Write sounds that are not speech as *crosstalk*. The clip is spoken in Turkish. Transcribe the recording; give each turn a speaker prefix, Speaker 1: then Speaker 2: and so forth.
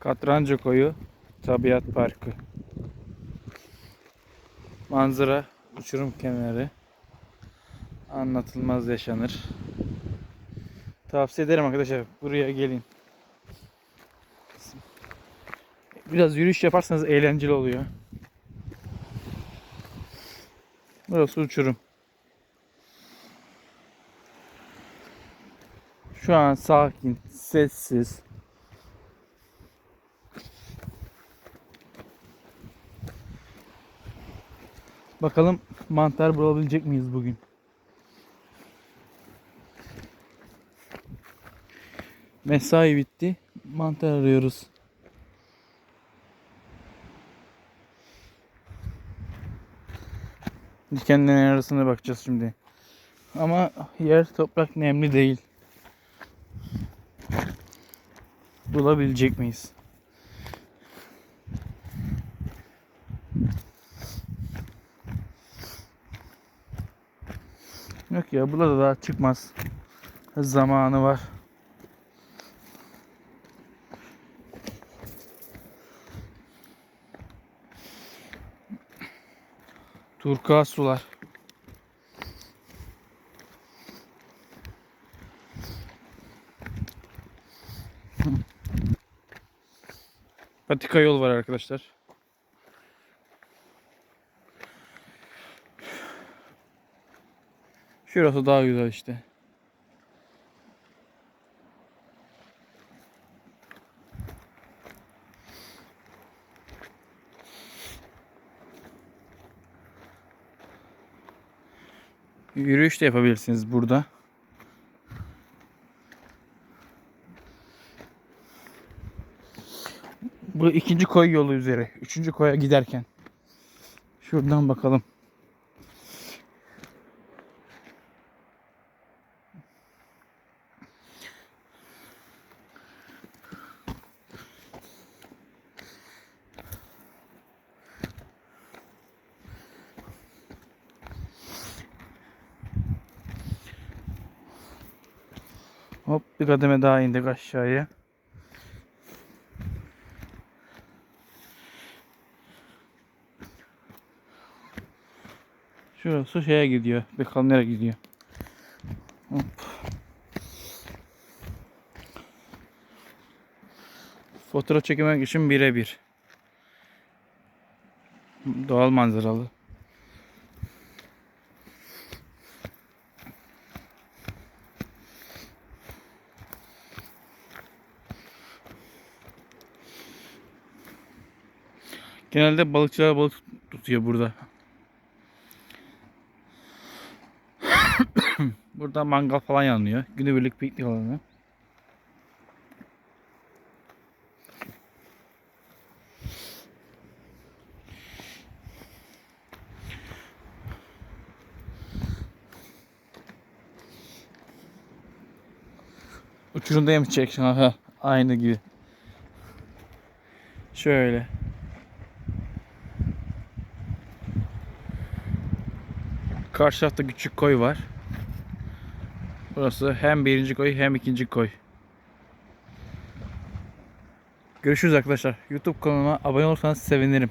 Speaker 1: Katranca Koyu Tabiat Parkı. Manzara uçurum kenarı. Anlatılmaz yaşanır. Tavsiye ederim arkadaşlar. Buraya gelin. Biraz yürüyüş yaparsanız eğlenceli oluyor. Burası uçurum. Şu an sakin, sessiz. Bakalım mantar bulabilecek miyiz bugün? Mesai bitti. Mantar arıyoruz. Dikenlerin arasına bakacağız şimdi. Ama yer toprak nemli değil. Bulabilecek miyiz? Yok ya burada daha çıkmaz. Zamanı var. Turkuaz sular. Patika yol var arkadaşlar. Şurası daha güzel işte. Yürüyüş de yapabilirsiniz burada. Bu ikinci koy yolu üzeri. Üçüncü koya giderken. Şuradan bakalım. Hop bir kademe daha indik aşağıya. Şurası şeye gidiyor. Bakalım nereye gidiyor. Hop. Fotoğraf çekmek için birebir. Doğal manzaralı. Genelde balıkçılar balık tutuyor burada. *coughs* burada mangal falan yanıyor. Günübirlik piknik alanı. Uçurumda. Aha, aynı gibi. Şöyle. Karşı tarafta küçük koy var. Burası hem birinci koy hem ikinci koy. Görüşürüz arkadaşlar. YouTube kanalıma abone olursanız sevinirim.